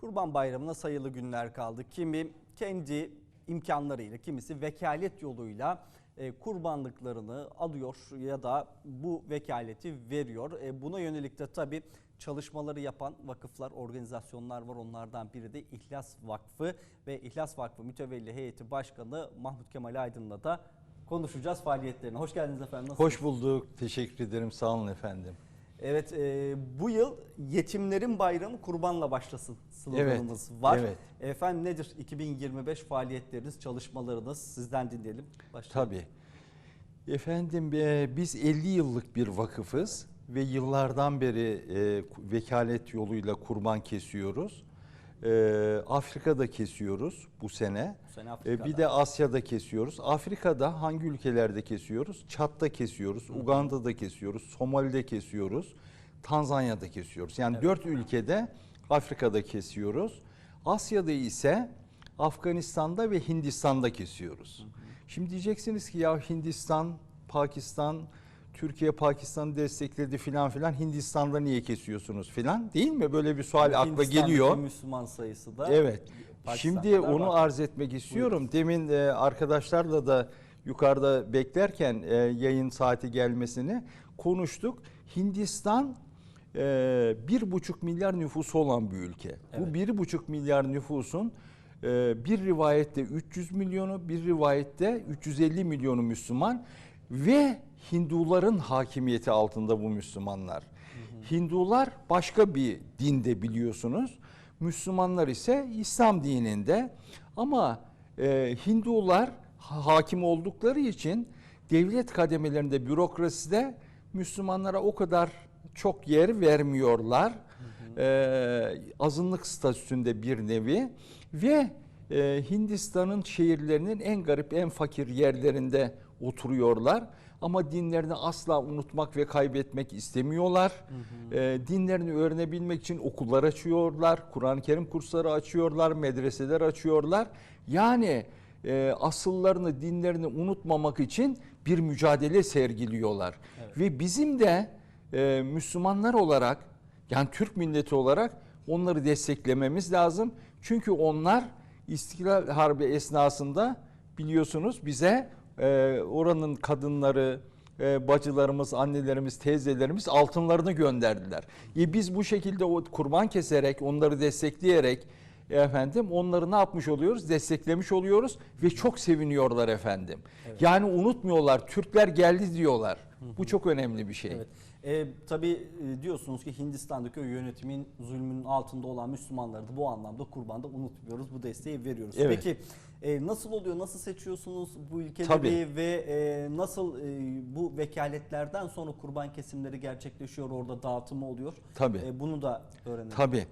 Kurban Bayramı'na sayılı günler kaldı. Kimi kendi imkanlarıyla, kimisi vekalet yoluyla e, kurbanlıklarını alıyor ya da bu vekaleti veriyor. E, Buna yönelik de tabii çalışmaları yapan vakıflar, organizasyonlar var. Onlardan biri de İhlas Vakfı ve İhlas Vakfı Mütevelli Heyeti Başkanı Mahmut Kemal Aydın'la da konuşacağız faaliyetlerini. Hoş geldiniz efendim. Nasılsınız? Hoş bulduk. Teşekkür ederim. Sağ olun efendim. Evet e, bu yıl yetimlerin bayramı kurbanla başlasın sloganımız var. evet. Efendim nedir 2025 faaliyetleriniz, çalışmalarınız sizden dinleyelim. Başlayalım. Tabii. Efendim e, biz 50 yıllık bir vakıfız ve yıllardan beri e, vekalet yoluyla kurban kesiyoruz. E, Afrika'da kesiyoruz bu sene. Bu sene E, bir de Asya'da kesiyoruz. Afrika'da hangi ülkelerde kesiyoruz? Çat'ta kesiyoruz, Uganda'da kesiyoruz, Somali'de kesiyoruz, Tanzanya'da kesiyoruz. Yani dört ülkede Afrika'da kesiyoruz. Asya'da ise Afganistan'da ve Hindistan'da kesiyoruz. Şimdi diyeceksiniz ki ya Hindistan, Pakistan, Türkiye Pakistan'ı destekledi filan filan Hindistan'da niye kesiyorsunuz filan değil mi? Böyle bir sual akla Hindistan'daki geliyor. Müslüman sayısı da Evet. Şimdi onu var. arz etmek istiyorum. Demin e, arkadaşlarla da yukarıda beklerken e, yayın saati gelmesini konuştuk. Hindistan e, bir buçuk milyar nüfusu olan bir ülke. Bu bir buçuk milyar nüfusun e, bir rivayette 300 milyonu, bir rivayette 350 milyonu Müslüman ve Hinduların hakimiyeti altında bu Müslümanlar. Hindular başka bir dinde biliyorsunuz. Müslümanlar ise İslam dininde ama e, Hindular ha- hakim oldukları için devlet kademelerinde bürokraside Müslümanlara o kadar çok yer vermiyorlar. E, azınlık statüsünde bir nevi ve e, Hindistan'ın şehirlerinin en garip en fakir yerlerinde oturuyorlar. Ama dinlerini asla unutmak ve kaybetmek istemiyorlar. E, dinlerini öğrenebilmek için okullar açıyorlar, Kur'an-ı Kerim kursları açıyorlar, medreseler açıyorlar. Yani e, asıllarını, dinlerini unutmamak için bir mücadele sergiliyorlar. Ve bizim de e, Müslümanlar olarak, yani Türk milleti olarak onları desteklememiz lazım. Çünkü onlar İstiklal Harbi esnasında biliyorsunuz bize e, oranın kadınları, e, bacılarımız, annelerimiz, teyzelerimiz altınlarını gönderdiler. E biz bu şekilde o kurban keserek, onları destekleyerek efendim onları ne yapmış oluyoruz? Desteklemiş oluyoruz ve çok seviniyorlar efendim. Yani unutmuyorlar. Türkler geldi diyorlar. Bu çok önemli bir şey. Evet. E, tabii e, diyorsunuz ki Hindistan'daki o yönetimin zulmünün altında olan Müslümanları da bu anlamda kurbanda unutmuyoruz. Bu desteği veriyoruz. Evet. Peki e, nasıl oluyor? Nasıl seçiyorsunuz bu ülkeleri Tabii. ve e, nasıl e, bu vekaletlerden sonra kurban kesimleri gerçekleşiyor? Orada dağıtımı oluyor. Tabii. E, bunu da öğrenelim. Tabii.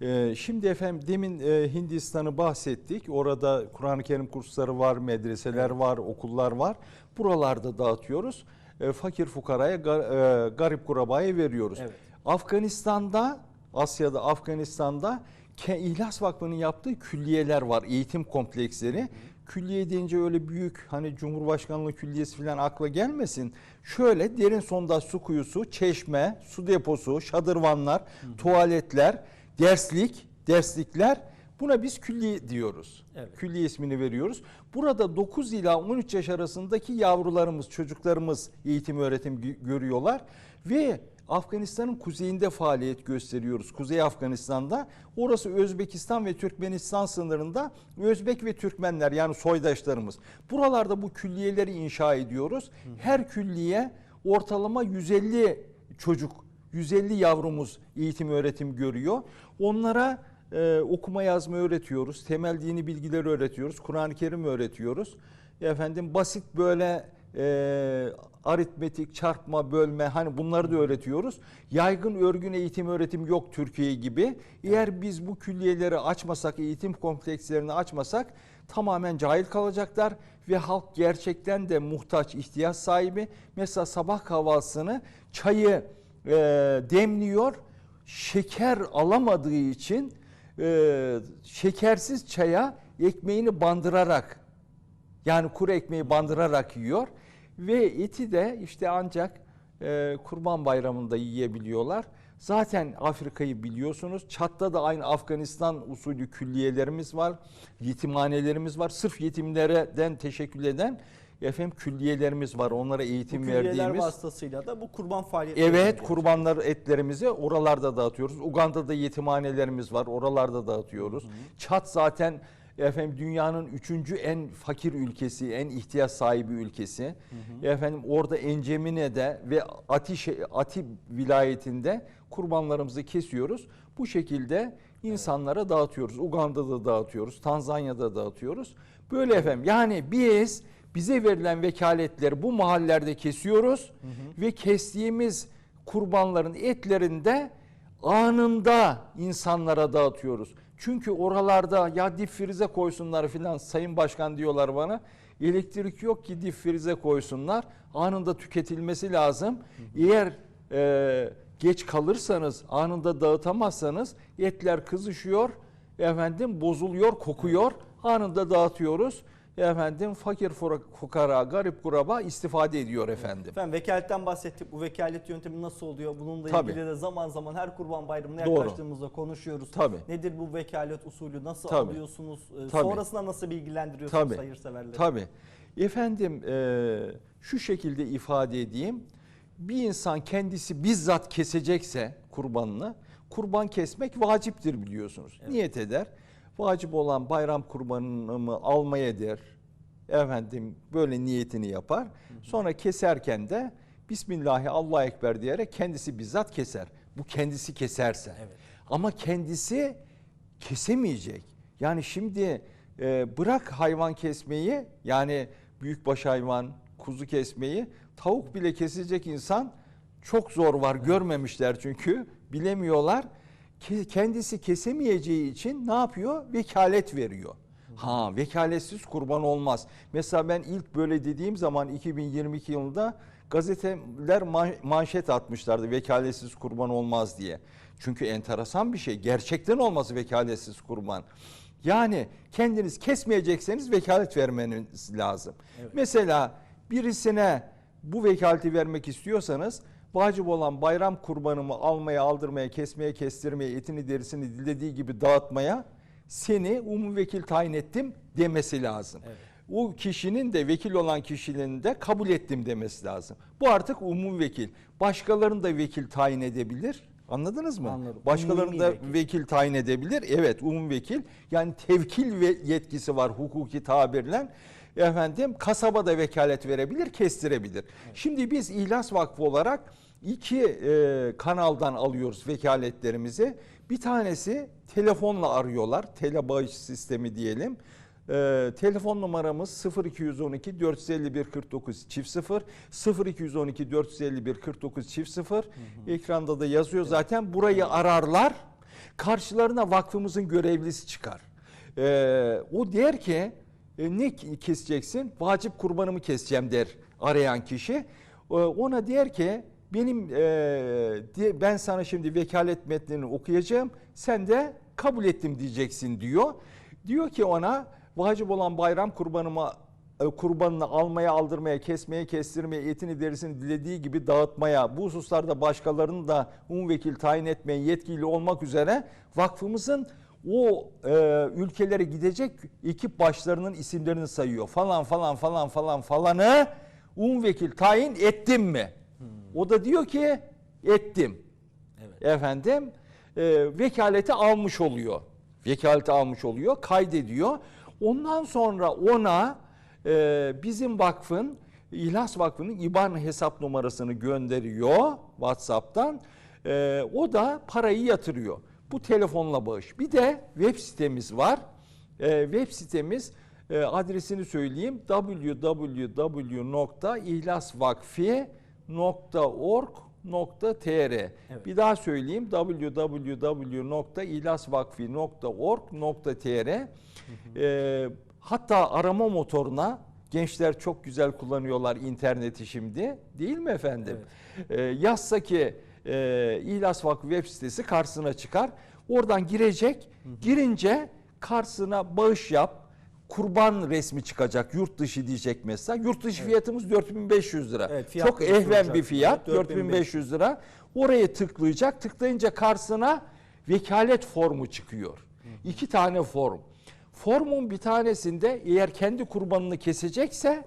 Ee, şimdi efendim demin e, Hindistan'ı bahsettik. Orada Kur'an-ı Kerim kursları var, medreseler var, okullar var. Buralarda dağıtıyoruz. E, fakir fukaraya, gar- e, garip kurabaya veriyoruz. Evet. Afganistan'da, Asya'da, Afganistan'da İhlas Vakfı'nın yaptığı külliyeler var, eğitim kompleksleri. Külliye deyince öyle büyük hani Cumhurbaşkanlığı külliyesi falan akla gelmesin. Şöyle derin sondaj su kuyusu, çeşme, su deposu, şadırvanlar, tuvaletler, derslik, derslikler buna biz külliye diyoruz. Evet. Külliye ismini veriyoruz. Burada 9 ila 13 yaş arasındaki yavrularımız, çocuklarımız eğitim öğretim gö- görüyorlar ve Afganistan'ın kuzeyinde faaliyet gösteriyoruz. Kuzey Afganistan'da. Orası Özbekistan ve Türkmenistan sınırında Özbek ve Türkmenler yani soydaşlarımız. Buralarda bu külliyeleri inşa ediyoruz. Her külliye ortalama 150 çocuk, 150 yavrumuz eğitim öğretim görüyor. Onlara e, okuma yazma öğretiyoruz. Temel dini bilgileri öğretiyoruz. Kur'an-ı Kerim öğretiyoruz. Efendim basit böyle e, aritmetik, çarpma, bölme hani bunları da öğretiyoruz. Yaygın örgün eğitim öğretim yok Türkiye gibi. Eğer biz bu külliyeleri açmasak, eğitim komplekslerini açmasak tamamen cahil kalacaklar ve halk gerçekten de muhtaç, ihtiyaç sahibi. Mesela sabah kahvaltısını çayı e, demliyor, şeker alamadığı için e, şekersiz çaya ekmeğini bandırarak yani kuru ekmeği bandırarak yiyor ve eti de işte ancak e, kurban bayramında yiyebiliyorlar. Zaten Afrika'yı biliyorsunuz. Çat'ta da aynı Afganistan usulü külliyelerimiz var. Yetimhanelerimiz var. Sırf yetimlerden teşekkür eden efendim külliyelerimiz var. Onlara Bu eğitim külliyeler verdiğimiz. vasıtasıyla da bu kurban faaliyetleri Evet kurbanlar etlerimizi oralarda dağıtıyoruz. Uganda'da yetimhanelerimiz var. Oralarda dağıtıyoruz. Çat zaten efendim dünyanın üçüncü en fakir ülkesi, en ihtiyaç sahibi ülkesi. Efendim orada Encemine'de ve Ati, şe- Ati vilayetinde kurbanlarımızı kesiyoruz. Bu şekilde insanlara dağıtıyoruz. Uganda'da dağıtıyoruz, Tanzanya'da dağıtıyoruz. Böyle efendim yani biz bize verilen vekaletleri bu mahallelerde kesiyoruz ve kestiğimiz kurbanların etlerinde anında insanlara dağıtıyoruz. Çünkü oralarda ya dip frize koysunlar filan sayın başkan diyorlar bana. Elektrik yok ki dip frize koysunlar. Anında tüketilmesi lazım. Eğer e, geç kalırsanız anında dağıtamazsanız etler kızışıyor. Efendim bozuluyor, kokuyor. Anında dağıtıyoruz. Efendim fakir fukara, garip kuraba istifade ediyor efendim. Efendim vekaletten bahsettik. Bu vekalet yöntemi nasıl oluyor? Bununla Tabii. ilgili de zaman zaman her kurban bayramına Doğru. yaklaştığımızda konuşuyoruz. Tabii. Nedir bu vekalet usulü? Nasıl Tabii. alıyorsunuz? Ee, Tabii. Sonrasında nasıl bilgilendiriyorsunuz Tabii. hayırseverleri? Tabii. Efendim e, şu şekilde ifade edeyim. Bir insan kendisi bizzat kesecekse kurbanını, kurban kesmek vaciptir biliyorsunuz. Niyet eder. Vacip olan bayram kurbanımı almaya der. Efendim böyle niyetini yapar. Sonra keserken de Bismillahi Allahu Ekber diyerek kendisi bizzat keser. Bu kendisi keserse. Evet. Ama kendisi kesemeyecek. Yani şimdi e, bırak hayvan kesmeyi yani büyükbaş hayvan, kuzu kesmeyi tavuk bile kesecek insan çok zor var. Görmemişler çünkü bilemiyorlar. Ke- Kendisi kesemeyeceği için ne yapıyor? Vekalet veriyor. Ha vekaletsiz kurban olmaz. Mesela ben ilk böyle dediğim zaman 2022 yılında gazeteler man- manşet atmışlardı vekaletsiz kurban olmaz diye. Çünkü enteresan bir şey. Gerçekten olması vekaletsiz kurban. Yani kendiniz kesmeyecekseniz vekalet vermeniz lazım. Mesela birisine bu vekaleti vermek istiyorsanız vacip olan bayram kurbanımı almaya, aldırmaya, kesmeye, kestirmeye, etini, derisini dilediği gibi dağıtmaya seni umum vekil tayin ettim demesi lazım. Evet. O kişinin de vekil olan kişinin de kabul ettim demesi lazım. Bu artık umum vekil. Başkalarını da vekil tayin edebilir. Anladınız mı? Anladım. Başkalarını da vekil. vekil. tayin edebilir. Evet umum vekil. Yani tevkil ve yetkisi var hukuki tabirle. Efendim kasaba da vekalet verebilir, kestirebilir. Şimdi biz İhlas Vakfı olarak iki e, kanaldan alıyoruz vekaletlerimizi. Bir tanesi telefonla arıyorlar. Tele bağış sistemi diyelim. Ee, telefon numaramız 0212 451 49 çift 0 0212 451 49 çift 0 ekranda da yazıyor zaten. Burayı ararlar. Karşılarına vakfımızın görevlisi çıkar. Ee, o der ki e, ne keseceksin? Vacip kurbanımı keseceğim der arayan kişi. Ee, ona der ki benim e, diye- ben sana şimdi vekalet metnini okuyacağım sen de kabul ettim diyeceksin diyor diyor ki ona vacip olan bayram kurbanıma kurbanını almaya, aldırmaya, kesmeye, kestirmeye, etini, derisini dilediği gibi dağıtmaya, bu hususlarda başkalarını da umum vekil tayin etmeye yetkili olmak üzere vakfımızın o e, ülkelere gidecek ekip başlarının isimlerini sayıyor. Falan falan falan falan falanı umum vekil tayin ettim mi? O da diyor ki ettim. Evet. Efendim e, vekaleti almış oluyor. Vekaleti almış oluyor, kaydediyor. Ondan sonra ona e, bizim vakfın, İhlas Vakfı'nın IBAN hesap numarasını gönderiyor WhatsApp'tan. E, o da parayı yatırıyor. Bu telefonla bağış. Bir de web sitemiz var. E, web sitemiz e, adresini söyleyeyim www.ihlasvakfi.org.tr Bir daha söyleyeyim www.ihlasvakfi.org.tr Ee, hatta arama motoruna gençler çok güzel kullanıyorlar interneti şimdi değil mi efendim? Ee, yazsa ki e, İhlas Vakfı web sitesi karşısına çıkar. Oradan girecek. Girince karşısına bağış yap. Kurban resmi çıkacak yurt dışı diyecek mesela. Yurt dışı fiyatımız 4500 lira. Evet, fiyat Çok ehven bir fiyat Evet, 4500 lira. Oraya tıklayacak. Tıklayınca karşısına vekalet formu çıkıyor. İki tane form. Formun bir tanesinde eğer kendi kurbanını kesecekse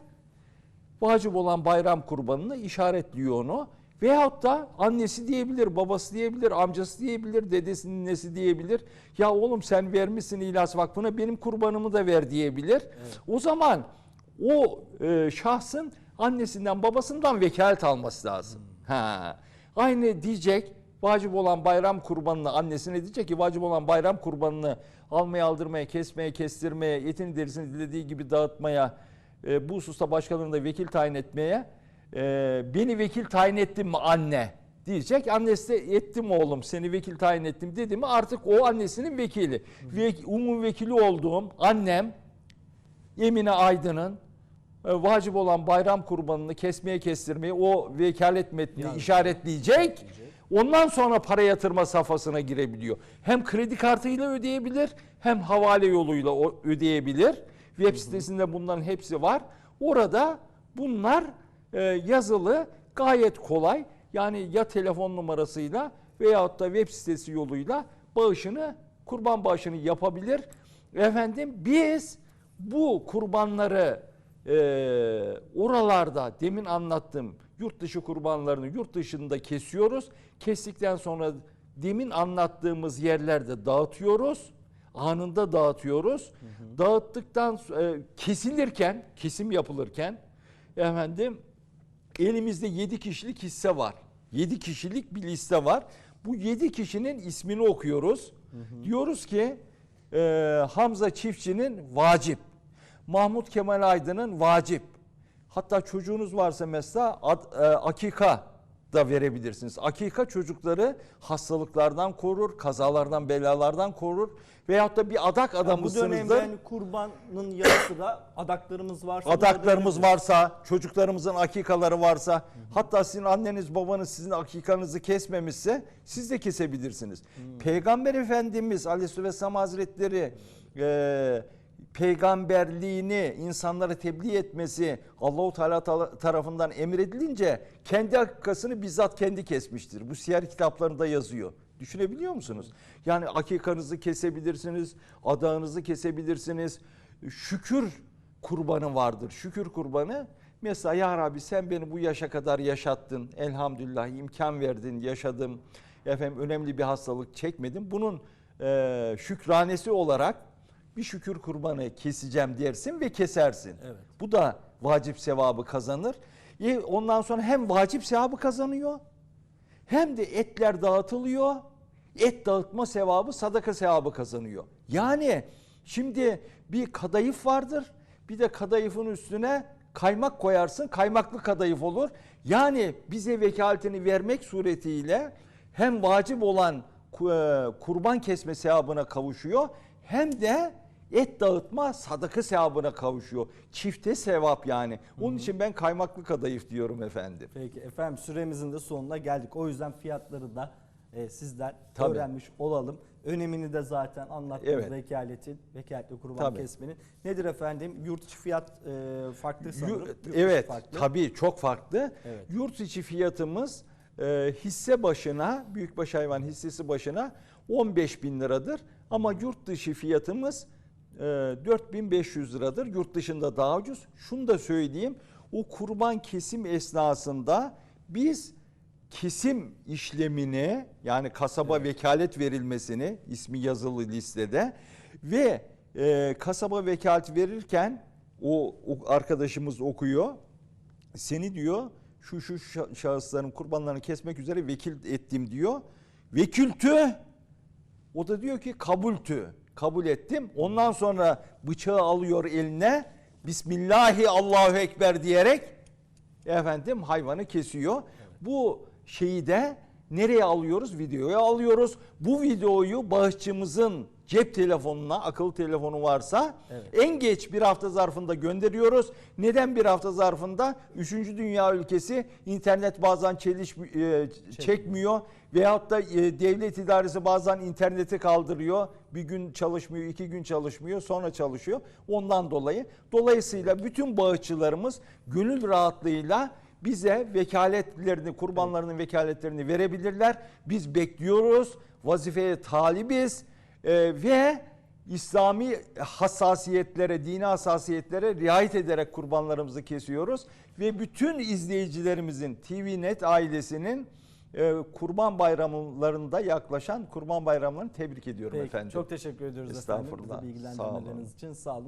vacip olan bayram kurbanını işaretliyor onu. Veyahut da annesi diyebilir, babası diyebilir, amcası diyebilir, dedesinin nesi diyebilir. Ya oğlum sen vermişsin İhlas Vakfı'na benim kurbanımı da ver diyebilir. O zaman o e, şahsın annesinden babasından vekalet alması lazım. Ha. Aynı diyecek vacip olan bayram kurbanını annesine diyecek ki vacip olan bayram kurbanını almaya aldırmaya kesmeye kestirmeye etin derisini dilediği gibi dağıtmaya e, bu hususta başkalarını da vekil tayin etmeye e, beni vekil tayin ettin mi anne diyecek. Annesi de ettim oğlum seni vekil tayin ettim dedi mi artık o annesinin vekili. Ve, umum vekili olduğum annem Emine Aydın'ın e, vacip olan bayram kurbanını kesmeye kestirmeye o vekalet metnini Yani. işaretleyecek. Ondan sonra para yatırma safhasına girebiliyor. Hem kredi kartıyla ödeyebilir hem havale yoluyla ödeyebilir. Web sitesinde bunların hepsi var. Orada bunlar e, yazılı gayet kolay. Yani ya telefon numarasıyla veyahut da web sitesi yoluyla bağışını kurban bağışını yapabilir. Efendim biz bu kurbanları e, oralarda demin anlattım yurt dışı kurbanlarını yurt dışında kesiyoruz. Kestikten sonra demin anlattığımız yerlerde dağıtıyoruz. Anında dağıtıyoruz. Dağıttıktan so- e, kesilirken, kesim yapılırken efendim elimizde 7 kişilik hisse var. 7 kişilik bir liste var. Bu 7 kişinin ismini okuyoruz. Diyoruz ki e, Hamza Çiftçi'nin vacip. Mahmut Kemal Aydın'ın vacip. Hatta çocuğunuz varsa mesela ad, e, akika da verebilirsiniz. Akika çocukları hastalıklardan korur, kazalardan, belalardan korur. Veyahut da bir adak Yani bu adamısınızdır. dönemde yani kurbanın yanı sıra adaklarımız varsa Adaklarımız varsa, çocuklarımızın akikaları varsa, hatta sizin anneniz babanız sizin akikanızı kesmemişse siz de kesebilirsiniz. Peygamber Efendimiz Aleyhisselam Hazretleri e, peygamberliğini insanlara tebliğ etmesi Allahu Teala ta- tarafından emredilince kendi akikasını bizzat kendi kesmiştir. Bu siyer kitaplarında yazıyor. Düşünebiliyor musunuz? Yani akikanızı kesebilirsiniz, adağınızı kesebilirsiniz. Şükür kurbanı vardır. Şükür kurbanı. Mesela ya Rabbi sen beni bu yaşa kadar yaşattın. Elhamdülillah imkan verdin, yaşadım. Efendim önemli bir hastalık çekmedim. Bunun e, şükranesi olarak bir şükür kurbanı keseceğim dersin ve kesersin. Evet. Bu da vacip sevabı kazanır. E, Ondan sonra hem vacip sevabı kazanıyor hem de etler dağıtılıyor. Et dağıtma sevabı sadaka sevabı kazanıyor. Yani şimdi bir kadayıf vardır. Bir de kadayıfın üstüne kaymak koyarsın. Kaymaklı kadayıf olur. Yani bize vekaletini vermek suretiyle hem vacip olan e, kurban kesme sevabına kavuşuyor hem de et dağıtma sadaka sevabına kavuşuyor. Çifte sevap yani. Onun için ben kaymaklı kadayıf diyorum efendim. Peki efendim süremizin de sonuna geldik. O yüzden fiyatları da e, sizden Tabii. öğrenmiş olalım. Önemini de zaten anlattınız Evet. vekaletin, vekaletli kurban Tabii. kesmenin. Nedir efendim? Yurt içi fiyat e, farklı sanırım. Yu- Yurt dışı evet farklı. tabii çok farklı. Evet. Yurt içi fiyatımız e, hisse başına büyükbaş hayvan hissesi başına 15 bin liradır. Ama yurt dışı fiyatımız e, 4500 liradır. Yurt dışında daha ucuz. Şunu da söyleyeyim. O kurban kesim esnasında biz kesim işlemini yani kasaba vekalet verilmesini ismi yazılı listede ve e, kasaba vekalet verirken o, o arkadaşımız okuyor. Seni diyor şu şu şa- şahısların kurbanlarını kesmek üzere vekil ettim diyor. Vekiltü o da diyor ki kabultü. Kabul ettim. Ondan sonra bıçağı alıyor eline. Bismillahi Allahu Ekber diyerek efendim hayvanı kesiyor. Bu şeyi de nereye alıyoruz? Videoya alıyoruz. Bu videoyu bağışçımızın cep telefonuna, akıllı telefonu varsa Evet. en geç bir hafta zarfında gönderiyoruz. Neden bir hafta zarfında? Üçüncü dünya ülkesi internet bazen çeliş e, çekmiyor veyahut da e, devlet idaresi bazen interneti kaldırıyor. Bir gün çalışmıyor, iki gün çalışmıyor, sonra çalışıyor. Ondan dolayı. Dolayısıyla bütün bağışçılarımız gönül rahatlığıyla bize vekaletlerini, kurbanlarının vekaletlerini verebilirler. Biz bekliyoruz, vazifeye talibiz Ee, ve İslami hassasiyetlere, dini hassasiyetlere riayet ederek kurbanlarımızı kesiyoruz. Ve bütün izleyicilerimizin, TVNet ailesinin e, kurban bayramlarında yaklaşan kurban bayramlarını tebrik ediyorum Peki, efendim. Çok teşekkür ediyoruz efendim. Estağfurullah. Bizi bilgilendirmeleriniz için. Sağ olun.